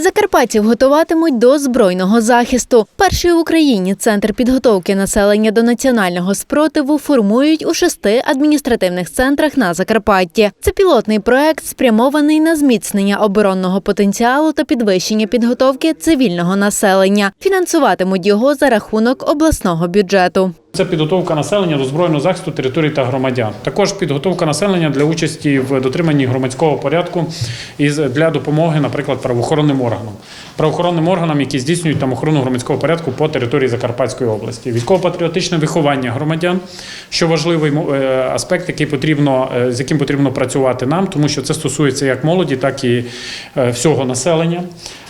Закарпатців готуватимуть до збройного захисту. Перший в Україні центр підготовки населення до національного спротиву формують у шести адміністративних центрах на Закарпатті. Це пілотний проект, спрямований на зміцнення оборонного потенціалу та підвищення підготовки цивільного населення. Фінансуватимуть його за рахунок обласного бюджету. Це підготовка населення до збройного захисту територій та громадян. Також підготовка населення для участі в дотриманні громадського порядку і для допомоги, наприклад, правоохоронним органам, правоохоронним органам, які здійснюють там охорону громадського порядку по території Закарпатської області, військово-патріотичне виховання громадян, що важливий е, аспект, який потрібно е, з яким потрібно працювати нам, тому що це стосується як молоді, так і е, всього населення.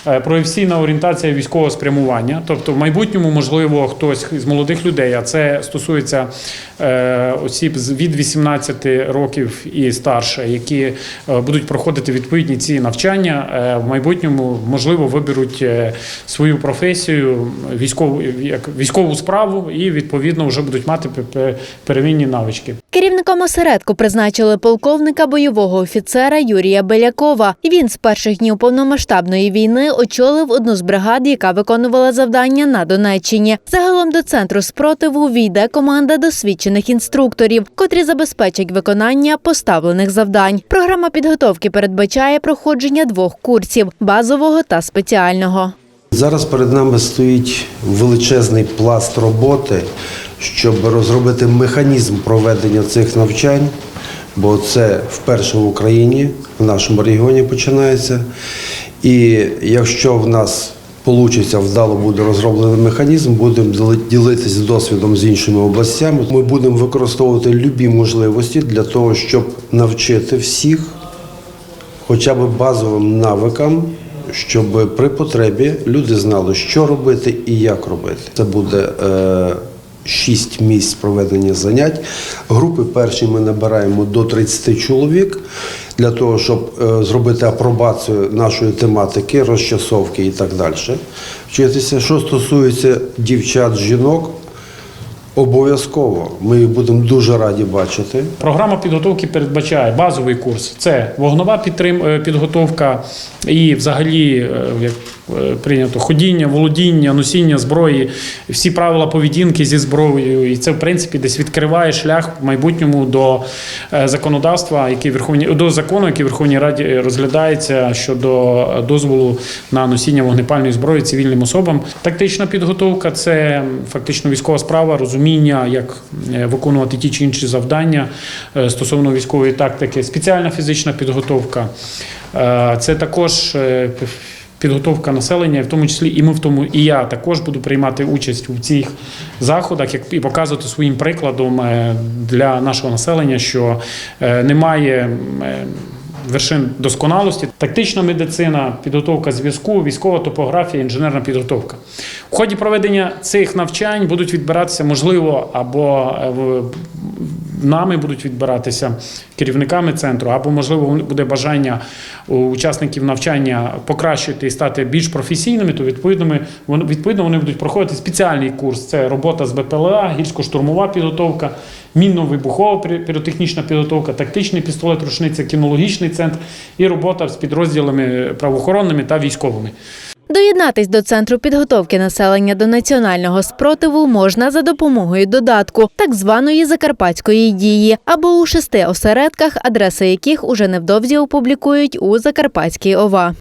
Е, Професійна орієнтація військового спрямування. Тобто, в майбутньому, можливо, хтось з молодих людей, а це стосується е, осіб від 18 років і старше, які е, будуть проходити відповідні ці навчання. В майбутньому, можливо, виберуть свою професію, військову як військову справу, і відповідно вже будуть мати пе- пе- первинні навички. Керівником осередку призначили полковника бойового офіцера Юрія Белякова. Він з перших днів повномасштабної війни очолив одну з бригад, яка виконувала завдання на Донеччині. Загалом до центру спротиву війде команда досвідчених інструкторів, котрі забезпечать виконання поставлених завдань. Програма підготовки передбачає проходження двох курсів базового та спеціального. Зараз перед нами стоїть величезний пласт роботи, щоб розробити механізм проведення цих навчань, бо це вперше в Україні, в нашому регіоні починається. І якщо в нас Получиться, вдало буде розроблений механізм, будемо діли- ділитися досвідом з іншими областями. Ми будемо використовувати любі можливості для того, щоб навчити всіх хоча б базовим навикам, щоб при потребі люди знали, що робити і як робити. Це буде е, шість місць проведення занять. Групи перші ми набираємо до 30 чоловік для того, щоб е, зробити апробацію нашої тематики, розчасовки і так далі. Вчитися, що стосується дівчат, жінок. Обов'язково ми їх будемо дуже раді бачити. Програма підготовки передбачає базовий курс. Це вогнова підтрим, е, підготовка і взагалі, е, як прийнято, ходіння, володіння, носіння зброї, всі правила поведінки зі зброєю. І це, в принципі, десь відкриває шлях в майбутньому до е, законодавства, який Верховні до закону, який Верховній Раді розглядається щодо дозволу на носіння вогнепальної зброї цивільним особам. Тактична підготовка це фактично військова справа, розуміння, як е, виконувати ті чи інші завдання е, стосовно військової тактики, спеціальна фізична підготовка. Е, Це також е, підготовка населення, в тому числі і ми в тому, і я також буду приймати участь у цих заходах як і показувати своїм прикладом е, для нашого населення, що е, немає. е, Вершин досконалості, тактична медицина, підготовка зв'язку, військова топографія, інженерна підготовка. У ході проведення цих навчань будуть відбиратися, можливо, або нами будуть відбиратися керівниками центру, або можливо буде бажання учасників навчання покращити і стати більш професійними, то відповідно ми відповідно вони будуть проходити спеціальний курс. Це робота з БПЛА, гірсько-штурмова підготовка, мінно-вибухова піротехнічна підготовка, тактичний пістолет, рушниця, кінологічний центр і робота з підрозділами правоохоронними та військовими. Доєднатись до центру підготовки населення до національного спротиву можна за допомогою додатку, так званої закарпатської дії, або у шести осередках, адреси яких уже невдовзі опублікують у Закарпатській ОВА.